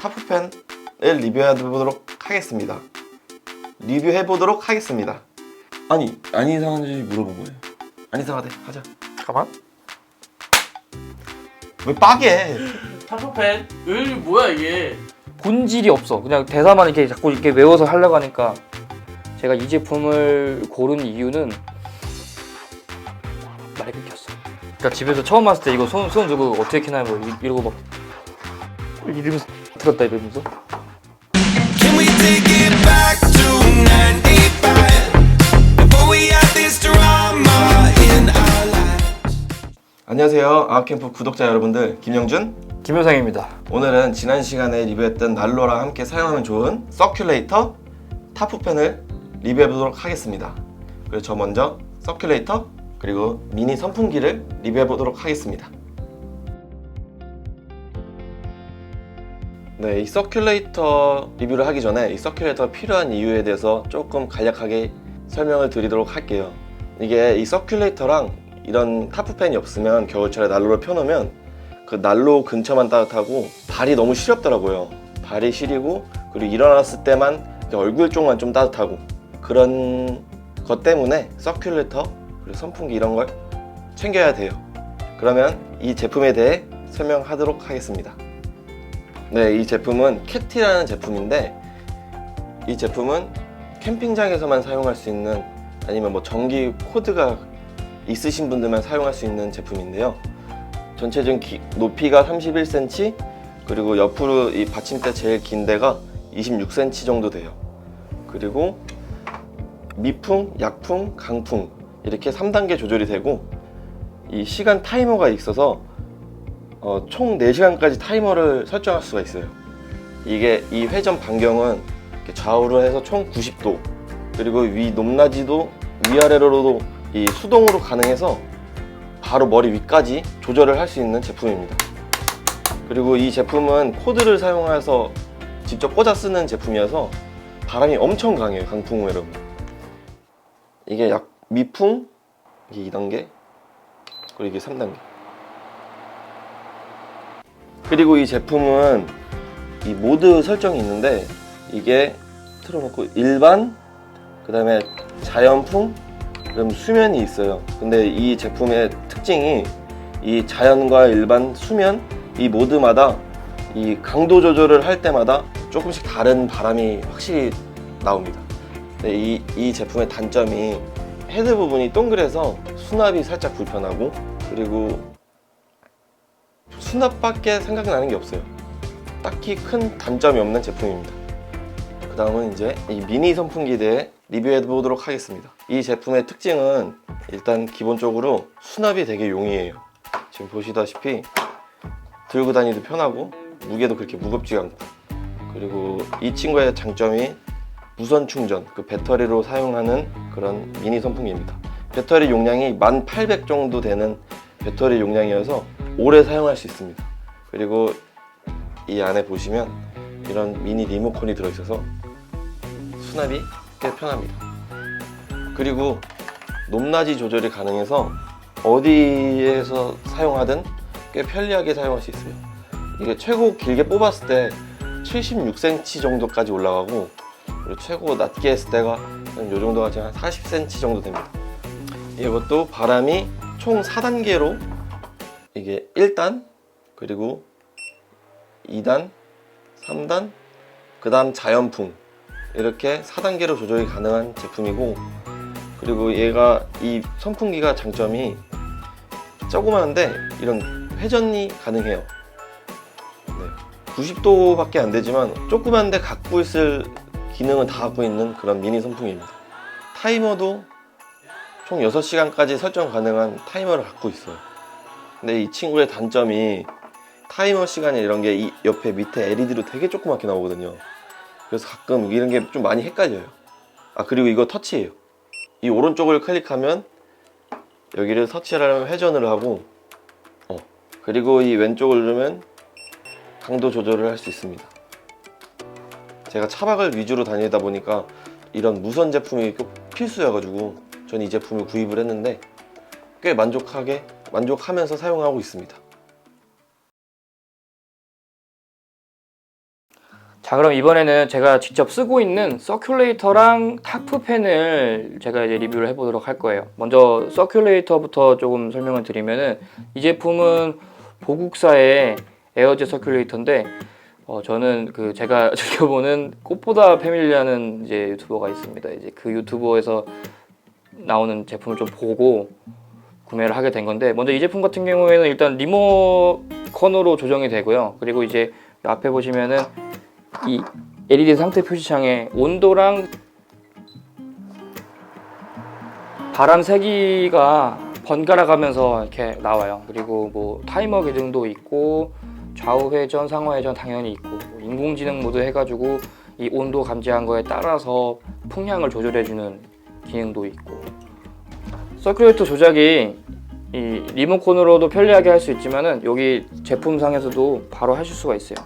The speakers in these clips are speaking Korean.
타프펜을 리뷰해 보도록 하겠습니다. 리뷰해 보도록 하겠습니다. 아니 안 이상한지 물어본 거예요. 안 이상하대 하자. 잠깐만. 왜 빠게? 타프펜? 을 뭐야 이게? 본질이 없어. 그냥 대사만 이렇게 자꾸 이렇게 외워서 하려고 하니까 제가 이 제품을 고른 이유는 말이 끊겼어. 그러니까 집에서 처음 왔을 때 이거 손, 손 들고 어떻게 키나요? 뭐 이- 이러고 막 이러면서 들었다 이러면서 Can we take it back to 95? Before we had this drama in our lives. 안녕하세요. 아웃캠프 구독자 여러분들 김영준. 김효상입니다. 오늘은 지난 시간에 리뷰했던 난로랑 함께 사용하면 좋은 서큘레이터 타프펜을 리뷰해 보도록 하겠습니다. 그리고 저 먼저 서큘레이터 그리고 미니 선풍기를 리뷰해 보도록 하겠습니다. 네, 이 서큘레이터 리뷰를 하기 전에 이 서큘레이터가 필요한 이유에 대해서 조금 간략하게 설명을 드리도록 할게요. 이게 이 서큘레이터랑 이런 타프펜이 없으면 겨울철에 난로를 펴놓으면 그 난로 근처만 따뜻하고 발이 너무 시렵더라고요. 발이 시리고 그리고 일어났을 때만 얼굴 쪽만 좀 따뜻하고 그런 것 때문에 서큘레이터 그리고 선풍기 이런 걸 챙겨야 돼요. 그러면 이 제품에 대해 설명하도록 하겠습니다. 네, 이 제품은 캣티라는 제품인데 이 제품은 캠핑장에서만 사용할 수 있는 아니면 뭐 전기 코드가 있으신 분들만 사용할 수 있는 제품인데요. 전체적인 기- 높이가 31cm 그리고 옆으로 이 받침대 제일 긴 데가 26cm 정도 돼요. 그리고 미풍, 약풍, 강풍 이렇게 3단계 조절이 되고 이 시간 타이머가 있어서 어, 총 4시간까지 타이머를 설정할 수가 있어요. 이게 이 회전 반경은 좌우로 해서 총 90도 그리고 위 높낮이도 위아래로도 이 수동으로 가능해서 바로 머리 위까지 조절을 할 수 있는 제품입니다. 그리고 이 제품은 코드를 사용해서 직접 꽂아 쓰는 제품이어서 바람이 엄청 강해요. 강풍 외로. 이게 약 미풍 이게 2단계 그리고 이게 3단계. 그리고 이 제품은 이 모드 설정이 있는데 이게 틀어놓고 일반 그 다음에 자연풍 그럼 수면이 있어요. 근데 이 제품의 특징이 이 자연과 일반 수면 이 모드마다 이 강도 조절을 할 때마다 조금씩 다른 바람이 확실히 나옵니다. 이, 이 제품의 단점이 헤드 부분이 동그래서 수납이 살짝 불편하고 그리고 수납밖에 생각나는 게 없어요. 딱히 큰 단점이 없는 제품입니다. 그 다음은 이제 이 미니 선풍기에 대해 리뷰해 보도록 하겠습니다. 이 제품의 특징은 일단 기본적으로 수납이 되게 용이해요. 지금 보시다시피 들고 다니도 편하고 무게도 그렇게 무겁지 않고 그리고 이 친구의 장점이 무선 충전, 그 배터리로 사용하는 그런 미니 선풍기입니다. 배터리 용량이 1800 정도 되는 배터리 용량이어서 오래 사용할 수 있습니다. 그리고 이 안에 보시면 이런 미니 리모컨이 들어있어서 수납이 꽤 편합니다. 그리고 높낮이 조절이 가능해서 어디에서 사용하든 꽤 편리하게 사용할 수 있어요. 이게 최고 길게 뽑았을 때 76cm 정도까지 올라가고 그리고 최고 낮게 했을 때가 한요 정도가 한 40cm 정도 됩니다. 이것도 바람이 총 4단계로 이게 1단 그리고 2단 3단 그 다음 자연풍. 이렇게 4단계로 조절이 가능한 제품이고 그리고 얘가 이 선풍기가 장점이 조그마한데 이런 회전이 가능해요. 네. 90도 밖에 안 되지만 조그만데 갖고 있을 기능은 다 갖고 있는 그런 미니 선풍기입니다. 타이머도 총 6시간까지 설정 가능한 타이머를 갖고 있어요 근데 이 친구의 단점이 타이머 시간이 이런 게 이 옆에 밑에 LED로 되게 조그맣게 나오거든요 그래서 가끔 이런 게 좀 많이 헷갈려요. 아 그리고 이거 터치예요. 이 오른쪽을 클릭하면 여기를 터치를 하면 회전을 하고 어 그리고 이 왼쪽을 누르면 강도 조절을 할 수 있습니다. 제가 차박을 위주로 다니다 보니까 이런 무선 제품이 꼭 필수여가지고 전이 제품을 구입을 했는데 꽤 만족하게 만족하면서 사용하고 있습니다. 자 그럼 이번에는 제가 직접 쓰고 있는 서큘레이터랑 타프펜을 제가 이제 리뷰를 해보도록 할 거예요. 먼저 서큘레이터부터 조금 설명을 드리면은 이 제품은 보국사의 에어제 서큘레이터인데 어, 저는 그 제가 즐겨보는 꽃보다 패밀리라는 이제 유튜버가 있습니다. 이제 그 유튜버에서 나오는 제품을 좀 보고 구매를 하게 된 건데 먼저 이 제품 같은 경우에는 일단 리모컨으로 조정이 되고요. 그리고 이제 앞에 보시면은 이 LED 상태 표시창에 온도랑 바람 세기가 번갈아 가면서 이렇게 나와요. 그리고 뭐 타이머 기능도 있고 좌우 회전, 상하 회전 당연히 있고 뭐 인공지능 모드 해가지고 이 온도 감지한 거에 따라서 풍량을 조절해주는 기능도 있고 서큘레이터 조작이 이 리모컨으로도 편리하게 할 수 있지만은 여기 제품상에서도 바로 하실 수가 있어요.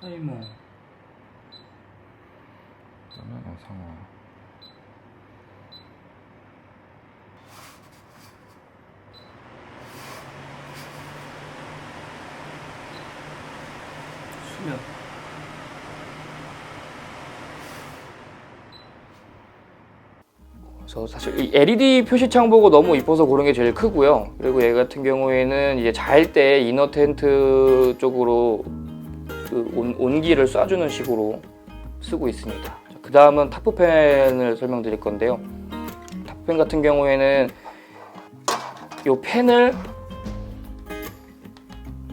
타이머 그러면 상어 수면 그래서 사실 이 LED 표시창 보고 너무 이뻐서 고른 게 제일 크고요. 그리고 얘 같은 경우에는 이제 잘 때 이너 텐트 쪽으로 그 온, 온기를 쏴주는 식으로 쓰고 있습니다. 그 다음은 타프펜을 설명드릴 건데요. 타프펜 같은 경우에는 이 펜을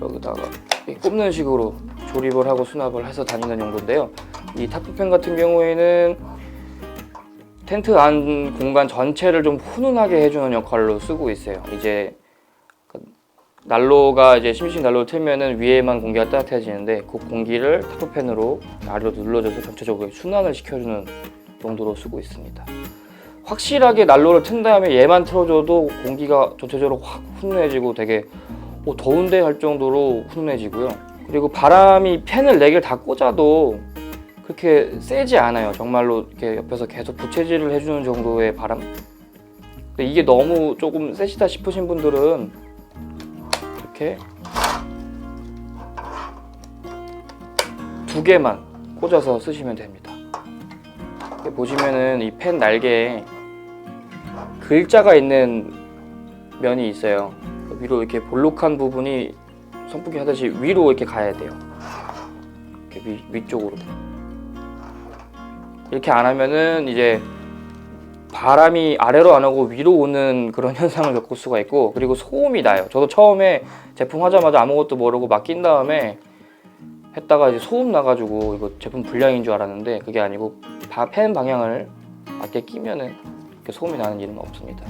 여기다가 꼽는 식으로 조립을 하고 수납을 해서 다니는 용도인데요. 이 타프펜 같은 경우에는 텐트 안 공간 전체를 좀 훈훈하게 해주는 역할로 쓰고 있어요. 이제 그 난로가 이제 심심 난로를 틀면은 위에만 공기가 따뜻해지는데 그 공기를 타프펜으로 아래로 눌러줘서 전체적으로 순환을 시켜주는 용도로 쓰고 있습니다. 확실하게 난로를 튼 다음에 얘만 틀어줘도 공기가 전체적으로 확 훈훈해지고 되게 뭐 더운데 할 정도로 훈훈해지고요. 그리고 바람이 팬을 4개를 다 꽂아도 그렇게 세지 않아요. 정말로 이렇게 옆에서 계속 부채질을 해주는 정도의 바람. 근데 이게 너무 조금 세시다 싶으신 분들은 이렇게 두 개만 꽂아서 쓰시면 됩니다. 보시면은 이 펜 날개에 글자가 있는 면이 있어요. 그 위로 이렇게 볼록한 부분이 선풍기 하듯이 위로 이렇게 가야 돼요. 이렇게 위, 위쪽으로. 이렇게 안 하면은 이제 바람이 아래로 안 오고 위로 오는 그런 현상을 겪을 수가 있고 그리고 소음이 나요. 저도 처음에 제품 하자마자 아무것도 모르고 맡긴 다음에 했다가 이제 소음 나가지고 이거 제품 불량인 줄 알았는데 그게 아니고 바- 팬 방향을 맞게 끼면은 소음이 나는 일은 없습니다.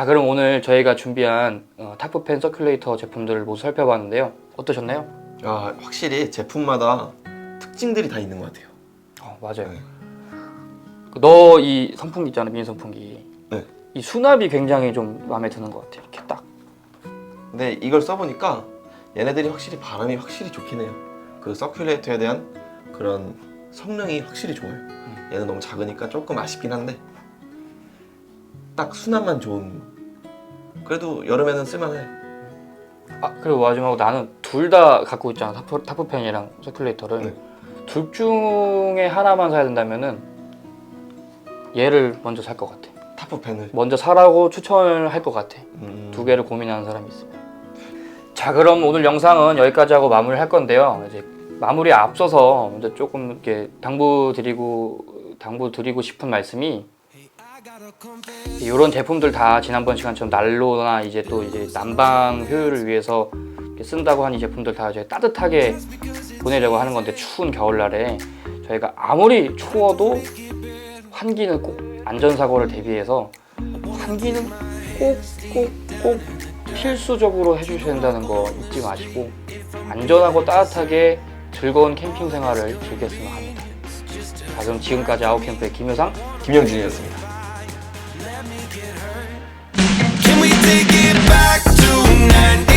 자 그럼 오늘 저희가 준비한 어, 타프펜 서큘레이터 제품들을 모두 살펴봤는데요 어떠셨나요? 아, 확실히 제품마다 특징들이 다 있는 것 같아요. 어, 맞아요 네. 너 이 선풍기 있잖아 미니 선풍기 네. 이 수납이 굉장히 좀 마음에 드는 것 같아요 이렇게 딱 근데 이걸 써보니까 얘네들이 확실히 바람이 확실히 좋긴 해요. 그 서큘레이터에 대한 그런 성능이 확실히 좋아요. 얘는 너무 작으니까 조금 아쉽긴 한데 딱 순환만 좋은. 그래도 여름에는 쓸만해. 아 그리고 마지막으로 나는 둘 다 갖고 있잖아 타프, 타프펜이랑 서큘레이터를 네. 둘 중에 하나만 사야 된다면은 얘를 먼저 살 것 같아 타프펜을. 먼저 사라고 추천을 할 것 같아 음, 두 개를 고민하는 사람이 있으면. 자, 그럼 오늘 영상은 여기까지 하고 마무리할 건데요. 이제 마무리에 앞서서 먼저 조금 이렇게 당부 드리고 당부 드리고 싶은 말씀이 이런 제품들 다 지난번 시간처럼 난로나 이제 또 이제 난방 효율을 위해서 쓴다고 한 이 제품들 다 이제 따뜻하게 보내려고 하는 건데 추운 겨울날에 저희가 아무리 추워도 환기는 꼭 안전사고를 대비해서 환기는 꼭 꼭 꼭 필수적으로 해주셔야 된다는 거 잊지 마시고 안전하고 따뜻하게 즐거운 캠핑 생활을 즐겼으면 합니다. 자 그럼 지금까지 아웃캠프의 김효상 김영준이었습니다. head